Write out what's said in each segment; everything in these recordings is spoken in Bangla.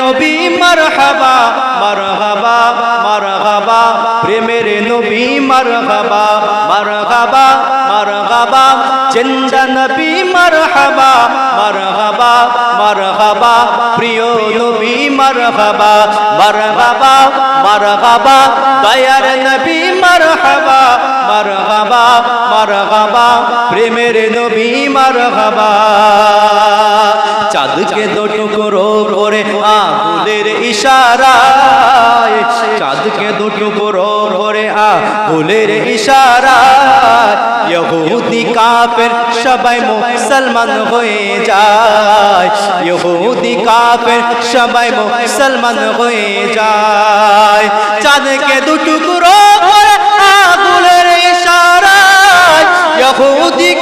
নবী, মারহাবা মারহাবা মারহাবা। প্রেমের নবী, মারহাবা মারহাবা মারহাবা। জিন্দা নবী, মারহাবা মারহাবা মারহাবা। প্রিয় নবী, মারহাবা মারহাবা মারহাবা। দয়ার নবী, মারহাবা মারহাবা মারহাবা। প্রেমের নবী, মারহাবা। চাঁদকে দুটুকরো করে আগুলের ইশারায়, চাঁদকে দুটুকরো করে আগুলের ইশারায়, ইহুদি কাফের সবাই মুসলমান হয়ে যায়, ইহুদি কাফের সবাই মুসলমান হয়ে যায়, চাঁদকে দুটুকরো করে আগুলের ইশারায়, ইহুদি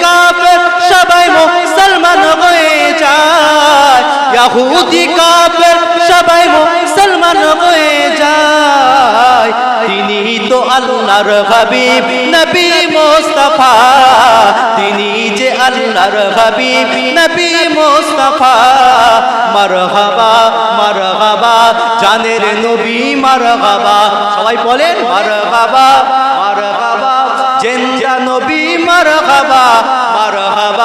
ইহুদি কাফের সবাই মুসলমান হয়ে যায়। তিনি তো আল্লাহর হাবিব, নবী মোস্তফা। তিনি যে আল্লাহর হাবিব, নবী মোস্তফা। মারহাবা মারহাবা, জানের নবী মারহাবা। সবাই বলেন মারহাবা মারহাবা, জেন্দা নবী মারহাবা মারহাবা।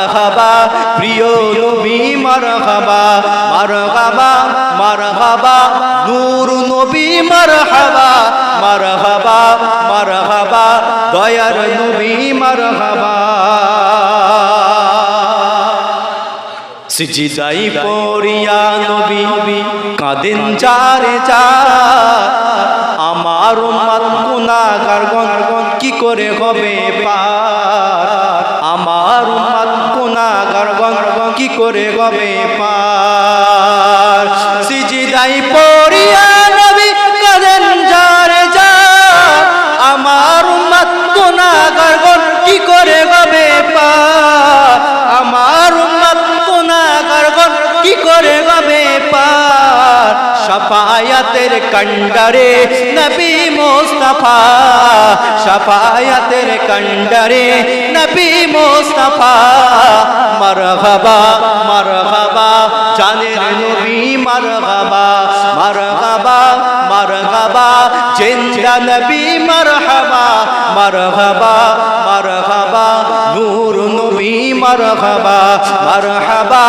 মারহাবা, প্রিয় নবী মারহাবা মারহাবা মারহাবা, নূর নবী মারহাবা মারহাবা মারহাবা, দয়ার নবী মারহাবা। সিজিদাই পড়িয়া নবী কাঁদেন চারে চা আমার গণ কি করে হবে? কি করে হবে পার? সিজিদাই পড়িয়া কন্ডারে নবী মোস্তফা সাফায়াতের কণ্ডরে নবী মোস্তফা মরহবা মরহবা জানের নবী মরহবা মরহবা মারহাবা জিন্দা নবী মারহাবা মারহাবা মারহাবা, নূর নবী মারহাবা মারহাবা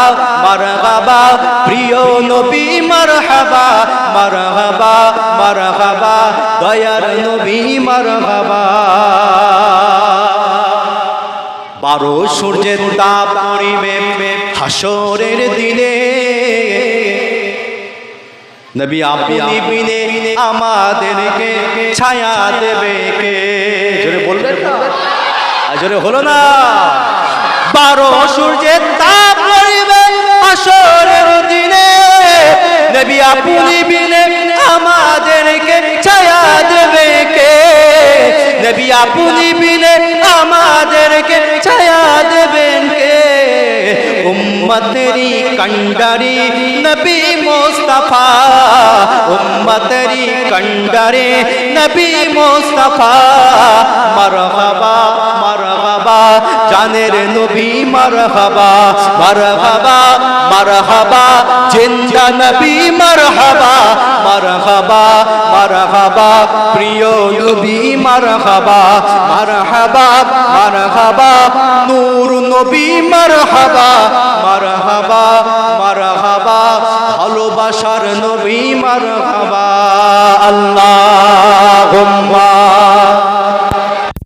মারহাবা, প্রিয় নবী মারহাবা মারহাবা মারহাবা, দয়ার নবী মারহাবা। বারো সূর্যের তাপ পড়িবে হাসরের দিনে। নবী আপনি বিনে আমাদেরকে ছায়া দেবে কে? জোরে বলবেন না। আর জোরে হলো না। বারো সূর্যের তাপ পড়িবে আসরের দিনে। নবী আপনি বিনে আমাদেরকে ছায়া দেবে কে? নবী আপনি বিনে আমাদেরকে ছায়া দেবেন কে? উম্মতেরি কন্ডারি নবী মোস্তফা উম্মতেরি কন্ডারে নবী মোস্তফা মারহাবা মারহাবা মারহাবা, জিন্দা নবী মারহাবা মারহাবা মারহাবা, প্রিয় নবী মারহাবা মারহাবা মারহাবা, নূর নবী মারহাবা মারহাবা মারহাবা, ভালোবাসার নবী মারহাবা।